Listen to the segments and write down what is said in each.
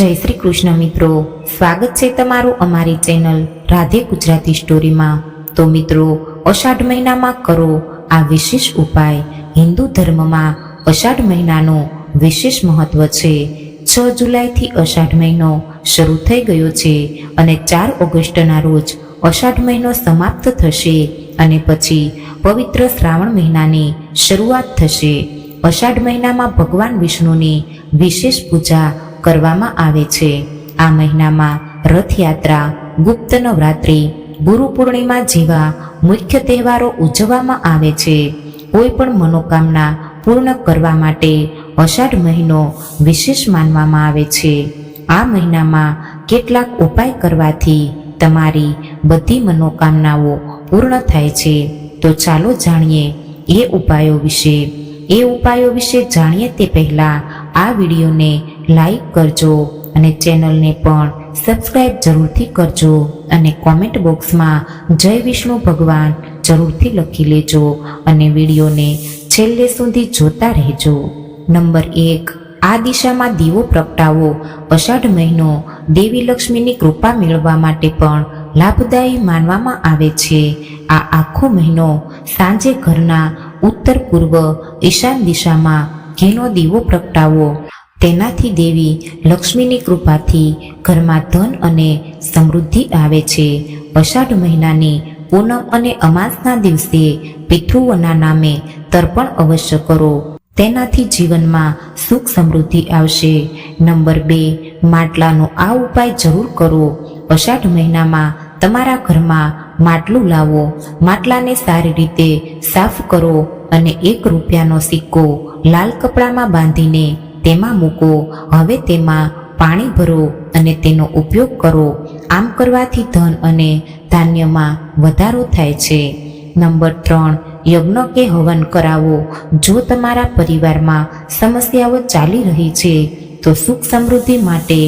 જય શ્રી કૃષ્ણ મિત્રો. સ્વાગત છે તમારું અમારી ચેનલ રાધે ગુજરાતી સ્ટોરીમાં. તો મિત્રો, અષાઢ મહિનામાં કરો આ વિશેષ ઉપાય. હિન્દુ ધર્મમાં અષાઢ મહિનાનો વિશેષ મહત્વ છે. છ જુલાઈથી અષાઢ મહિનો શરૂ થઈ ગયો છે અને ચાર ઓગસ્ટના રોજ અષાઢ મહિનો સમાપ્ત થશે અને પછી પવિત્ર શ્રાવણ મહિનાની શરૂઆત થશે. અષાઢ મહિનામાં ભગવાન વિષ્ણુની વિશેષ પૂજા કરવામાં આવે છે. આ મહિનામાં રથયાત્રા, ગુપ્ત નવરાત્રિ, ગુરુ પૂર્ણિમા જેવા મુખ્ય તહેવારો ઉજવવામાં આવે છે. કોઈ પણ મનોકામના પૂર્ણ કરવા માટે અષાઢ મહિનો વિશેષ માનવામાં આવે છે. આ મહિનામાં કેટલાક ઉપાય કરવાથી તમારી બધી મનોકામનાઓ પૂર્ણ થાય છે. તો ચાલો જાણીએ એ ઉપાયો વિશે. એ ઉપાયો વિશે જાણીએ તે પહેલાં આ વિડીયોને લાઈક કરજો અને ચેનલને પણ સબસ્ક્રાઈબ જરૂરથી કરજો અને કોમેન્ટ બોક્સમાં જય વિષ્ણુ ભગવાન જરૂરથી લખી લેજો અને વિડીયોને છેલ્લે સુધી જોતા રહેજો. નંબર એક, આ દિશામાં દીવો પ્રગટાવો. અષાઢ મહિનો દેવી લક્ષ્મીની કૃપા મેળવવા માટે પણ લાભદાયી માનવામાં આવે છે. આ આખો મહિનો સાંજે ઘરના ઉત્તર પૂર્વ ઈશાન દિશામાં ઘીનો દીવો પ્રગટાવો. તેનાથી દેવી લક્ષ્મીની કૃપાથી ઘરમાં ધન અને સમૃદ્ધિ આવે છે. અષાઢ મહિનાની પૂનમ અને અમાસના દિવસે પિતૃઓના નામે તર્પણ અવશ્ય કરો. તેનાથી જીવનમાં સુખ સમૃદ્ધિ આવશે. નંબર બે, માટલાનો આ ઉપાય જરૂર કરો. અષાઢ મહિનામાં તમારા ઘરમાં માટલું લાવો. માટલાને સારી રીતે સાફ કરો અને એક રૂપિયાનો સિક્કો લાલ કપડામાં બાંધીને તેમાં મૂકો. હવે તેમાં પાણી ભરો અને તેનો ઉપયોગ કરો. આમ કરવાથી ધન અને ધાન્યમાં વધારો થાય છે. નંબર ત્રણ, યજ્ઞ કે હવન કરાવો. જો તમારા પરિવારમાં સમસ્યાઓ ચાલી રહી છે, તો સુખ સમૃદ્ધિ માટે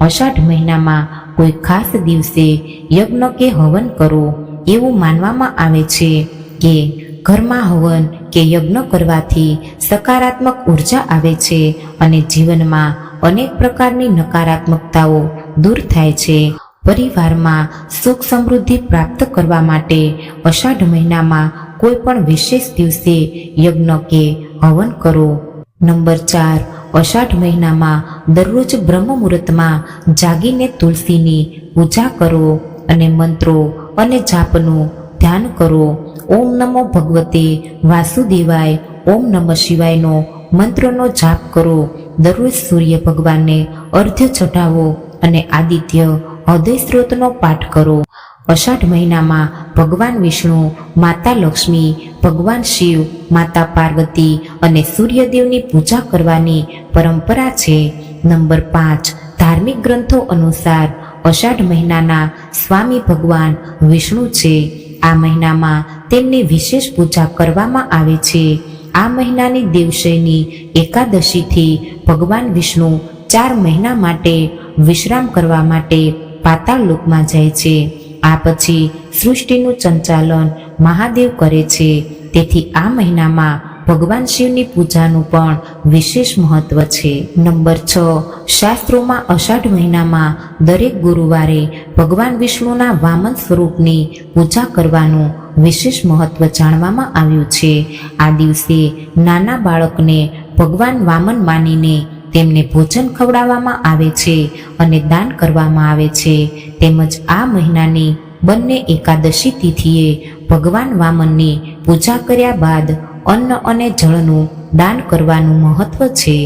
અષાઢ મહિનામાં કોઈ ખાસ દિવસે યજ્ઞ કે હવન કરો. એવું માનવામાં આવે છે કે ઘરમાં હવન કે યજ્ઞ કરવાથી સકારાત્મક ઊર્જા આવે છે અને જીવનમાં અનેક પ્રકારની નકારાત્મકતાઓ દૂર થાય છે. પરિવારમાં સુખ સમૃદ્ધિ પ્રાપ્ત કરવા માટે અષાઢ મહિનામાં કોઈ પણ વિશેષ દિવસે યજ્ઞ કે હવન કરો. નંબર ચાર, અષાઢ મહિનામાં દરરોજ બ્રહ્મ મુહૂર્તમાં જાગીને તુલસીની પૂજા કરો અને મંત્રો અને જાપનું ધ્યાન કરો. ઓમ નમો ભગવતે વાસુદેવાય, ઓમ નમઃ શિવાયનો મંત્રનો જાપ કરો. દરરોજ સૂર્ય ભગવાનને અર્ધ્ય ચઢાવો અને આદિત્ય હૃદય સ્ત્રોતનો પાઠ કરો. અષાઢ મહિનામાં ભગવાન વિષ્ણુ, માતા લક્ષ્મી, ભગવાન શિવ, માતા પાર્વતી અને સૂર્યદેવની પૂજા કરવાની પરંપરા છે. નંબર પાંચ, ધાર્મિક ગ્રંથો અનુસાર અષાઢ મહિનાના સ્વામી ભગવાન વિષ્ણુ છે. આ મહિનામાં તેમની વિશેષ પૂજા કરવામાં આવે છે. આ મહિનાની દિવસેની એકાદશીથી ભગવાન વિષ્ણુ ચાર મહિના માટે વિશ્રામ કરવા માટે પાતાળ લોકમાં જાય છે. આ પછી સૃષ્ટિનું સંચાલન મહાદેવ કરે છે. તેથી આ મહિનામાં ભગવાન શિવની પૂજાનું પણ વિશેષ મહત્વ છે. નંબર છ, શાસ્ત્રોમાં અષાઢ મહિનામાં દરેક ગુરુવારે ભગવાન વિષ્ણુના વામન સ્વરૂપની પૂજા કરવાનું વિશેષ મહત્વ જાણવામાં આવ્યું છે. આ દિવસે નાના બાળકને ભગવાન વામન માનીને તેમને ભોજન ખવડાવવામાં આવે છે અને દાન કરવામાં આવે છે. તેમજ આ મહિનાની બંને એકાદશી તિથિએ ભગવાન વામનની પૂજા કર્યા બાદ અન્ન અને જળનું દાન કરવાનું મહત્વ છે.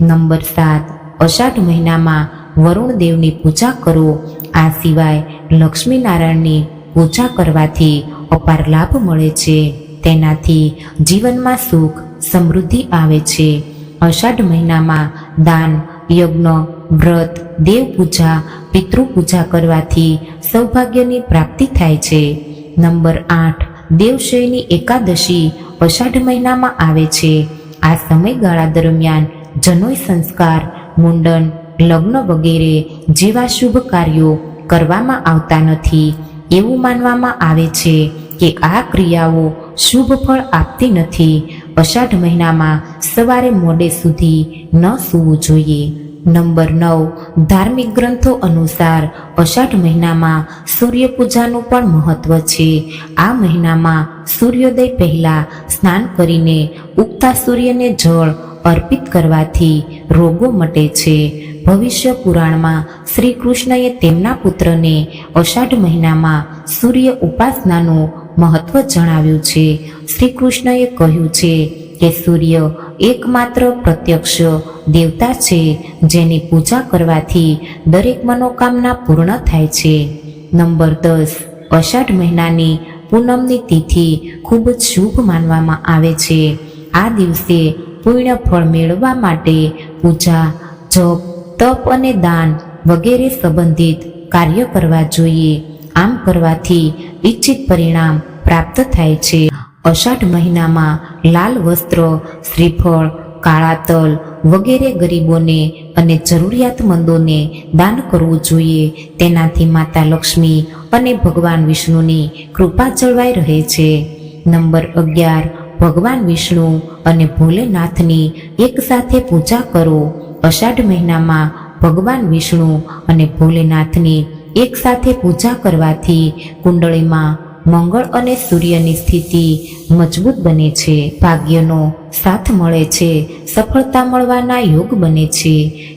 નંબર સાત. અષાઢ મહિનામાં વરુણ દેવની પૂજા કરો આ સિવાય લક્ષ્મીનારાયણની પૂજા કરવાથી અપાર લાભ મળે છે. તેનાથી જીવનમાં સુખ, સમૃદ્ધિ આવે છે. અષાઢ મહિનામાં દાન, યજ્ઞ, વ્રત દેવ પૂજા પિતૃ પૂજા કરવાથી સૌભાગ્યની પ્રાપ્તિ થાય છે. નંબર આઠ, દેવશયની એકાદશી અષાઢ મહિનામાં આવે છે. આ સમયગાળા દરમિયાન જનોય સંસ્કાર, મુંડન લગ્ન વગેરે જેવા શુભ કાર્યો કરવામાં આવતા નથી. એવું માનવામાં આવે છે કે આ ક્રિયાઓ શુભ ફળ આપતી નથી. અષાઢ મહિનામાં સવારે મોડે સુધી ન સૂવું જોઈએ. નંબર નવ, ધાર્મિક ગ્રંથો અનુસાર અષાઢ મહિનામાં સૂર્યપૂજાનું પણ મહત્વ છે. આ મહિનામાં સૂર્યોદય પહેલાં સ્નાન કરીને ઉગતા સૂર્યને જળ અર્પિત કરવાથી રોગો મટે છે. ભવિષ્ય પુરાણમાં શ્રી કૃષ્ણએ તેમના પુત્રને અષાઢ મહિનામાં સૂર્ય ઉપાસનાનું મહત્વ જણાવ્યું છે. શ્રી કૃષ્ણએ કહ્યું છે કે સૂર્ય એકમાત્ર પ્રત્યક્ષ દેવતા છે, જેની પૂજા કરવાથી દરેક મનોકામના પૂર્ણ થાય છે. નંબર દસ. અષાઢ મહિનાની પૂનમની તિથિ ખૂબ જ શુભ માનવામાં આવે છે. આ દિવસે પુણ્ય ફળ મેળવવા માટે પૂજા, જપ તપ અને દાન વગેરે સંબંધિત કાર્ય કરવા જોઈએ. આમ કરવાથી ઈચ્છિત પરિણામ પ્રાપ્ત થાય છે. અષાઢ મહિનામાં લાલ વસ્ત્ર, શ્રીફળ, કાળા તલ વગેરે ગરીબોને અને જરૂરિયાતમંદોને દાન કરવું જોઈએ. તેનાથી માતા લક્ષ્મી અને ભગવાન વિષ્ણુની કૃપા જળવાઈ રહે છે. નંબર અગિયાર, ભગવાન વિષ્ણુ અને ભોલેનાથની એક સાથે પૂજા કરો. અષાઢ મહિનામાં ભગવાન વિષ્ણુ અને ભોલેનાથની એક સાથે પૂજા કરવાથી કુંડળીમાં મંગળ અને સૂર્યની સ્થિતિ મજબૂત બને છે. ભાગ્યનો સાથ મળે છે, સફળતા મળવાના યોગ બને છે.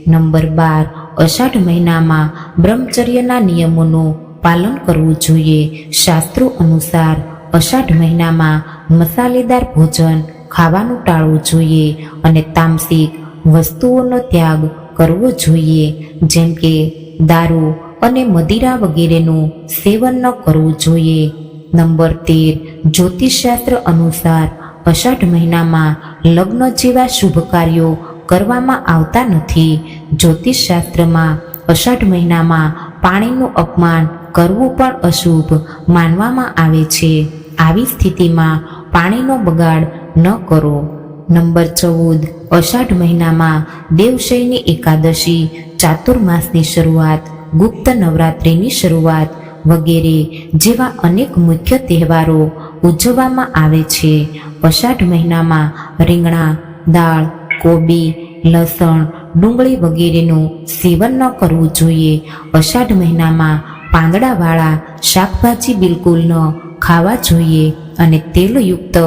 નંબર બાર, અષાઢ મહિનામાં બ્રહ્મચર્યના નિયમોનું પાલન કરવું જોઈએ. શાસ્ત્રો અનુસાર અષાઢ મહિનામાં મસાલેદાર ભોજન ખાવાનું ટાળવું જોઈએ અને તામસિક વસ્તુઓનો ત્યાગ કરવો જોઈએ, જેમ કે દારૂ અને મદિરા વગેરેનું સેવન ન કરવું જોઈએ. નંબર તેર, જ્યોતિષશાસ્ત્ર અનુસાર અષાઢ મહિનામાં લગ્ન જેવા શુભ કાર્યો કરવામાં આવતા નથી. જ્યોતિષશાસ્ત્રમાં અષાઢ મહિનામાં પાણીનું અપમાન કરવું પણ અશુભ માનવામાં આવે છે. આવી સ્થિતિમાં પાણીનો બગાડ ન કરો. નંબર ચૌદ, અષાઢ મહિનામાં દેવશયની એકાદશી ચાતુર્માસની શરૂઆત, ગુપ્ત નવરાત્રિની શરૂઆત વગેરે જેવા અનેક મુખ્ય તહેવારો ઉજવવામાં આવે છે. અષાઢ મહિનામાં રીંગણા, દાળ, કોબી, લસણ, ડુંગળી વગેરેનું સેવન ન કરવું જોઈએ. અષાઢ મહિનામાં પાંદડાવાળા શાકભાજી બિલકુલ ન ખાવા જોઈએ. અને તેલયુક્ત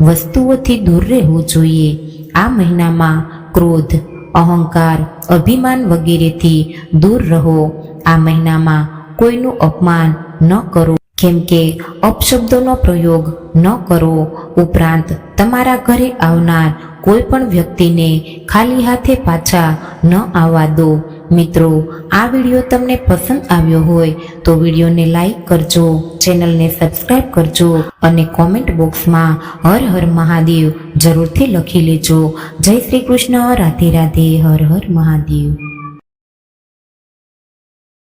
વસ્તુઓથી દૂર રહેવું જોઈએ. આ મહિનામાં ક્રોધ, અહંકાર, અભિમાન વગેરેથી દૂર રહો. આ મહિનામાં કોઈનું અપમાન ન કરો. કેમ કે અપશબ્દોનો પ્રયોગ ન કરો. ઉપરાંત તમારા ઘરે આવનાર કોઈ પણ વ્યક્તિને ખાલી હાથે પાછા ન આવવા દો. મિત્રો, આ વીડિયો તમને પસંદ આવ્યો હોય તો વિડીયોને લાઈક કરજો, ચેનલને સબસ્ક્રાઈબ કરજો અને કોમેન્ટ બોક્સમાં હર હર મહાદેવ જરૂરથી લખી લેજો. જય શ્રી કૃષ્ણ, રાધે રાધે, હર હર મહાદેવ.